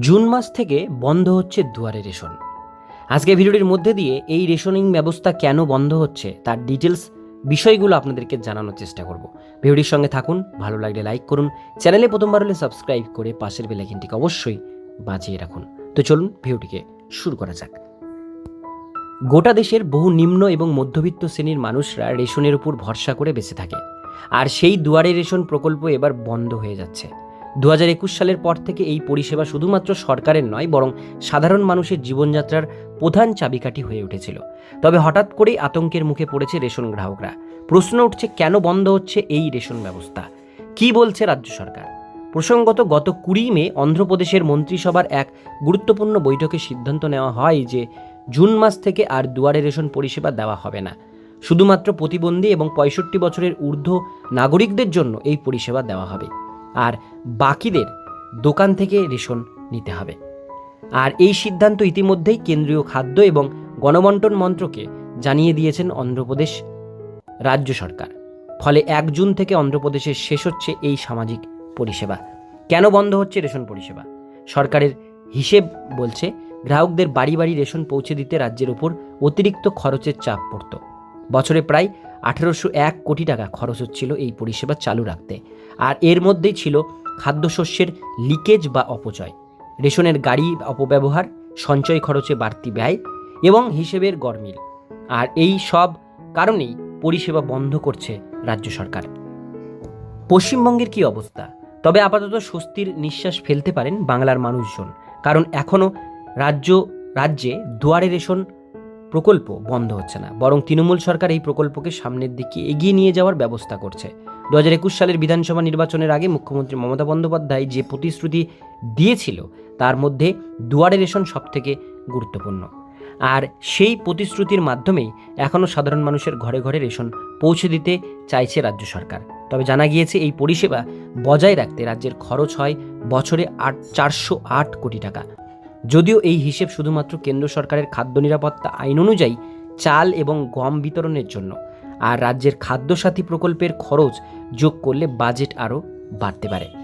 June মাস থেকে বন্ধ হচ্ছে দুয়ারে রেশন। আজকে ভিডিওটির মধ্যে দিয়ে এই রেশনিং ব্যবস্থা কেন বন্ধ হচ্ছে তার ডিটেলস বিষয়গুলো আপনাদেরকে জানানোর চেষ্টা করব। ভিডিওটির সঙ্গে থাকুন, ভালো লাগলে লাইক করুন, চ্যানেলে প্রথমবার হলে সাবস্ক্রাইব করে পাশের বেলাইকিনটিকে অবশ্যই বাঁচিয়ে রাখুন। তো চলুন ভিডিওটিকে শুরু করা যাক। গোটা দেশের বহু নিম্ন এবং মধ্যবিত্ত শ্রেণির মানুষরা রেশনের উপর ভরসা করে বেঁচে থাকে। আর সেই দুয়ারে রেশন প্রকল্প এবার বন্ধ হয়ে যাচ্ছে। দু হাজার একুশ সালের পর থেকে এই পরিষেবা শুধুমাত্র সরকারের নয়, বরং সাধারণ মানুষের জীবনযাত্রার প্রধান চাবিকাঠি হয়ে উঠেছিল। তবে হঠাৎ করেই আতঙ্কের মুখে পড়েছে রেশন গ্রাহকরা। প্রশ্ন উঠছে, কেন বন্ধ হচ্ছে এই রেশন ব্যবস্থা? কি বলছে রাজ্য সরকার? প্রসঙ্গত, গত কুড়ি মে অন্ধ্রপ্রদেশের মন্ত্রিসভার এক গুরুত্বপূর্ণ বৈঠকে সিদ্ধান্ত নেওয়া হয় যে, জুন মাস থেকে আর দুয়ারে রেশন পরিষেবা দেওয়া হবে না। শুধুমাত্র প্রতিবন্ধী এবং পঁয়ষট্টি বছরের ঊর্ধ্ব নাগরিকদের জন্য এই পরিষেবা দেওয়া হবে। আর বাকিদের দোকান থেকে রেশন নিতে হবে। আর এই সিদ্ধান্ত ইতিমধ্যেই কেন্দ্রীয় খাদ্য এবং গণবন্টন মন্ত্রকে জানিয়ে দিয়েছেন অন্ধ্রপ্রদেশ রাজ্য সরকার। ফলে এক জুন থেকে অন্ধ্রপ্রদেশের শেষ হচ্ছে এই সামাজিক পরিষেবা। কেন বন্ধ হচ্ছে রেশন পরিষেবা? সরকারের হিসেব বলছে, গ্রাহকদের বাড়ি বাড়ি রেশন পৌঁছে দিতে রাজ্যের উপর অতিরিক্ত খরচের চাপ পড়ত। বছরে প্রায় আঠেরোশো এক কোটি টাকা খরচ হচ্ছিল এই পরিষেবা চালু রাখতে। আর এর মধ্যেই ছিল খাদ্যশস্যের লিকেজ বা অপচয়, রেশনের গাড়ি অপব্যবহার, সঞ্চয় খরচে বাড়তি ব্যয় এবং হিসেবের গরমিল আর এই সব কারণেই পরিষেবা বন্ধ করছে রাজ্য সরকার। পশ্চিমবঙ্গের কি অবস্থা? তবে আপাতত স্বস্তির নিঃশ্বাস ফেলতে পারেন বাংলার মানুষজন, কারণ এখনও রাজ্য, রাজ্যে দুয়ারে রেশন প্রকল্প বন্ধ হচ্ছে না, বরং তৃণমূল সরকার এই প্রকল্পকে সামনের দিকে এগিয়ে নিয়ে যাওয়ার ব্যবস্থা করছে। দু হাজার একুশ সালের বিধানসভা নির্বাচনের আগে মুখ্যমন্ত্রী মমতা বন্দ্যোপাধ্যায় যে প্রতিশ্রুতি দিয়েছিল, তার মধ্যে দুয়ারে রেশন সবথেকে গুরুত্বপূর্ণ। আর সেই প্রতিশ্রুতির মাধ্যমেই এখনও সাধারণ মানুষের ঘরে ঘরে রেশন পৌঁছে দিতে চাইছে রাজ্য সরকার। তবে জানা গিয়েছে এই পরিষেবা বজায় রাখতে রাজ্যের খরচ হয় বছরে আট, চারশো আট কোটি টাকা। যদিও এই হিসেব শুধুমাত্র কেন্দ্র সরকারের খাদ্য নিরাপত্তা আইন অনুযায়ী চাল এবং গম বিতরণের জন্য, আর রাজ্যের খাদ্যসাথী প্রকল্পের খরচ যোগ করলে বাজেট আরও বাড়তে পারে।